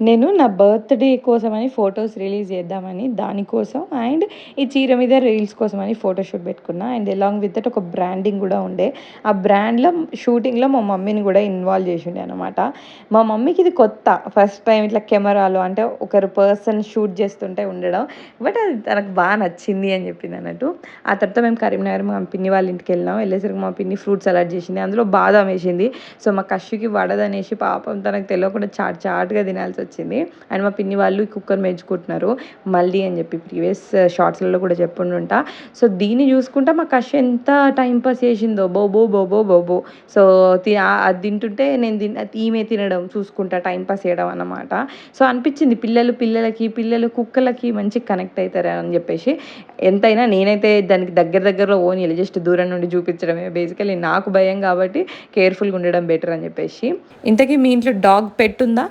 నేను నా బర్త్డే కోసమని ఫొటోస్ రిలీజ్ చేద్దామని దానికోసం అండ్ ఈ చీర మీద రీల్స్ కోసమని ఫోటోషూట్ పెట్టుకున్నా అండ్ ఎలాంగ్ విత్ దట్ ఒక బ్రాండింగ్ కూడా ఉండే. ఆ బ్రాండ్లో షూటింగ్లో మా మమ్మీని కూడా ఇన్వాల్వ్ చేసిండే అనమాట మా మమ్మీకి ఇది కొత్త ఫస్ట్ టైం ఇట్లా కెమెరాలో అంటే ఒకరు పర్సన్ షూట్ చేస్తుంటే ఉండడం. బట్ అది తనకు బాగా నచ్చింది అని చెప్పింది అన్నట్టు. ఆ తర్వాత మేము కరీంనగర్ మా పిన్ని వాళ్ళ ఇంటికి వెళ్ళినాం. వెళ్ళేసరికి మా పిన్ని ఫ్రూట్స్ అలర్ట్ చేసింది. అందులో బాదం వేసింది. సో మా కష్యుకి వడదనేసి పాపం తనకు తెలియకుండా చాట్ చాటుగా తినాల్సి వచ్చింది. అండ్ మా పిన్ని వాళ్ళు ఈ కుక్కర్ మెచ్చుకుంటున్నారు. మళ్ళీ అని చెప్పి ప్రీవియస్ షార్ట్స్లలో కూడా చెప్పుండుంటా సో దీన్ని చూసుకుంటా మా కష్ ఎంత టైం పాస్ చేసిందో. బోబో బోబో బోబో సో తి అది తింటుంటే నేను తిన ఈమె తినడం చూసుకుంటా టైం పాస్ చేయడం అన్నమాట. సో అనిపించింది పిల్లలు పిల్లలకి పిల్లలు కుక్కలకి మంచి కనెక్ట్ అవుతారు అని చెప్పేసి. ఎంతైనా నేనైతే దానికి దగ్గర దగ్గరలో ఓన్ జస్ట్ దూరం నుండి చూపించడమే. బేసికలీ నాకు భయం కాబట్టి కేర్ఫుల్గా ఉండడం బెటర్ అని చెప్పేసి. ఇంతకీ మీ ఇంట్లో డాగ్ పెట్టుందా